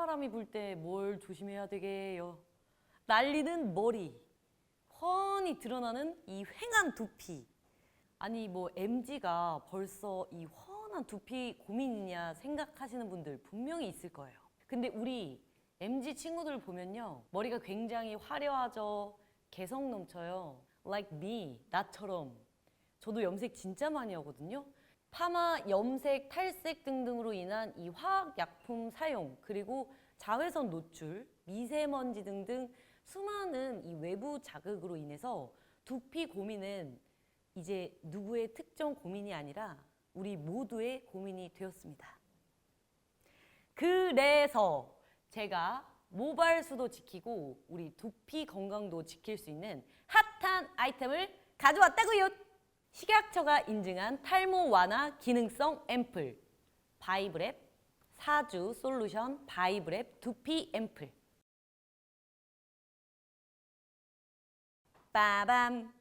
찬바람이 불 때 뭘 조심해야 되게요? 날리는 머리, 훤히 드러나는 이 휑한 두피. 아니 뭐 MG가 벌써 이 훤한 두피 고민이냐 생각하시는 분들 분명히 있을 거예요. 근데 우리 MG 친구들 보면요. 머리가 굉장히 화려하죠. 개성 넘쳐요. Like me, 나처럼. 저도 염색 진짜 많이 하거든요. 파마, 염색, 탈색 등등으로 인한 이 화학 약품 사용, 그리고 자외선 노출, 미세먼지 등등 수많은 이 외부 자극으로 인해서 두피 고민은 이제 누구의 특정 고민이 아니라 우리 모두의 고민이 되었습니다. 그래서 제가 모발수도 지키고 우리 두피 건강도 지킬 수 있는 핫한 아이템을 가져왔다고요. 식약처가 인증한 탈모 완화 기능성 앰플 바이브랩 사주 솔루션 바이브랩 두피 앰플 빠밤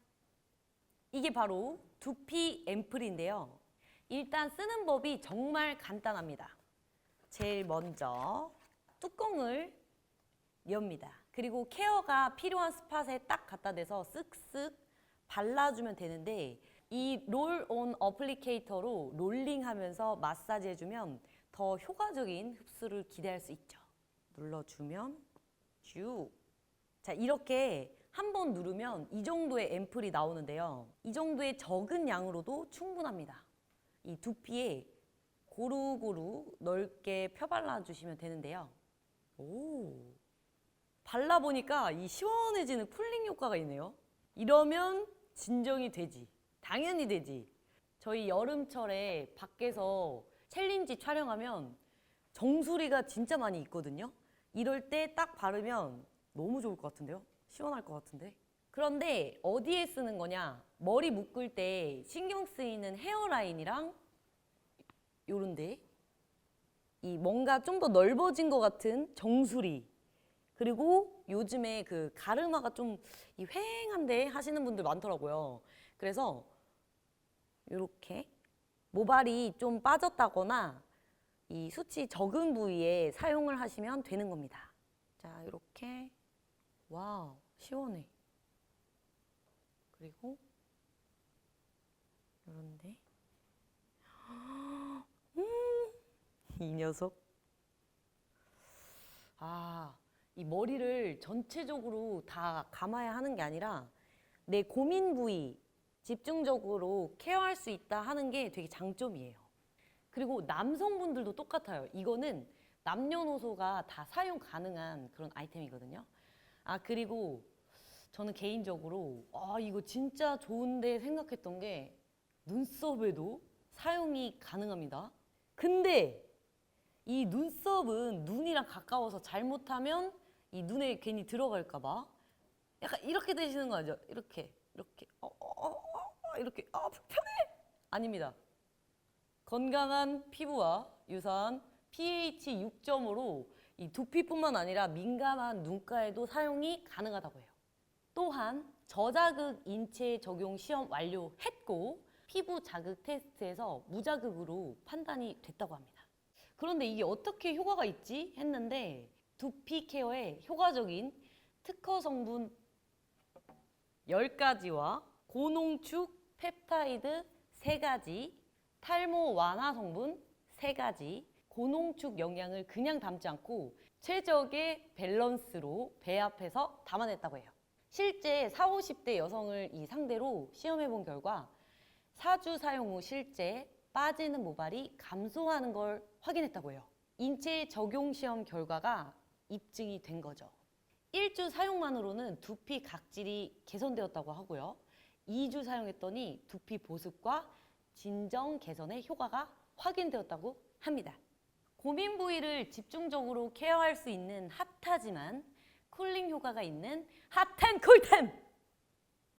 이게 바로 두피 앰플인데요. 일단 쓰는 법이 정말 간단합니다. 제일 먼저 뚜껑을 엽니다. 그리고 케어가 필요한 스팟에 딱 갖다 대서 쓱쓱 발라주면 되는데 이 롤온 어플리케이터로 롤링하면서 마사지 해주면 더 효과적인 흡수를 기대할 수 있죠. 눌러주면 쭉. 자 이렇게 한 번 누르면 이 정도의 앰플이 나오는데요. 이 정도의 적은 양으로도 충분합니다. 이 두피에 고루고루 넓게 펴발라 주시면 되는데요. 오. 발라보니까 이 시원해지는 쿨링 효과가 있네요. 이러면 진정이 되지. 당연히 되지. 저희 여름철에 밖에서 챌린지 촬영하면 정수리가 진짜 많이 있거든요. 이럴 때 딱 바르면 너무 좋을 것 같은데요? 시원할 것 같은데? 그런데 어디에 쓰는 거냐? 머리 묶을 때 신경 쓰이는 헤어라인이랑 요런데 이 뭔가 좀 더 넓어진 것 같은 정수리 그리고 요즘에 그 가르마가 좀 이 휑한데 하시는 분들 많더라고요. 그래서 이렇게 모발이 좀 빠졌다거나 이 수치 적은 부위에 사용을 하시면 되는 겁니다. 자, 이렇게 와우, 시원해. 그리고 이런데 음, 이 녀석. 아, 이 머리를 전체적으로 다 감아야 하는 게 아니라 내 고민 부위 집중적으로 케어할 수 있다 하는 게 되게 장점이에요. 그리고 남성분들도 똑같아요. 이거는 남녀노소가 다 사용 가능한 그런 아이템이거든요. 아, 그리고 저는 개인적으로 아, 이거 진짜 좋은데 생각했던 게 눈썹에도 사용이 가능합니다. 근데 이 눈썹은 눈이랑 가까워서 잘못하면 이 눈에 괜히 들어갈까봐 약간 이렇게 되시는 거 아니죠? 이렇게 이렇게 어, 어, 어, 어, 이렇게 아 불편해 아닙니다. 건강한 피부와 유사한 pH 6.5로 이 두피뿐만 아니라 민감한 눈가에도 사용이 가능하다고 해요. 또한 저자극 인체 적용 시험 완료했고 피부 자극 테스트에서 무자극으로 판단이 됐다고 합니다. 그런데 이게 어떻게 효과가 있지 했는데 두피 케어에 효과적인 특허 성분 10가지와 고농축 펩타이드 3가지, 탈모 완화 성분 3가지, 고농축 영양을 그냥 담지 않고 최적의 밸런스로 배합해서 담아냈다고 해요. 실제 4, 50대 여성을 이 상대로 시험해 본 결과 4주 사용 후 실제 빠지는 모발이 감소하는 걸 확인했다고 해요. 인체 적용 시험 결과가 입증이 된 거죠. 1주 사용만으로는 두피 각질이 개선되었다고 하고요. 2주 사용했더니 두피 보습과 진정 개선의 효과가 확인되었다고 합니다. 고민 부위를 집중적으로 케어할 수 있는 핫하지만 쿨링 효과가 있는 핫한 쿨템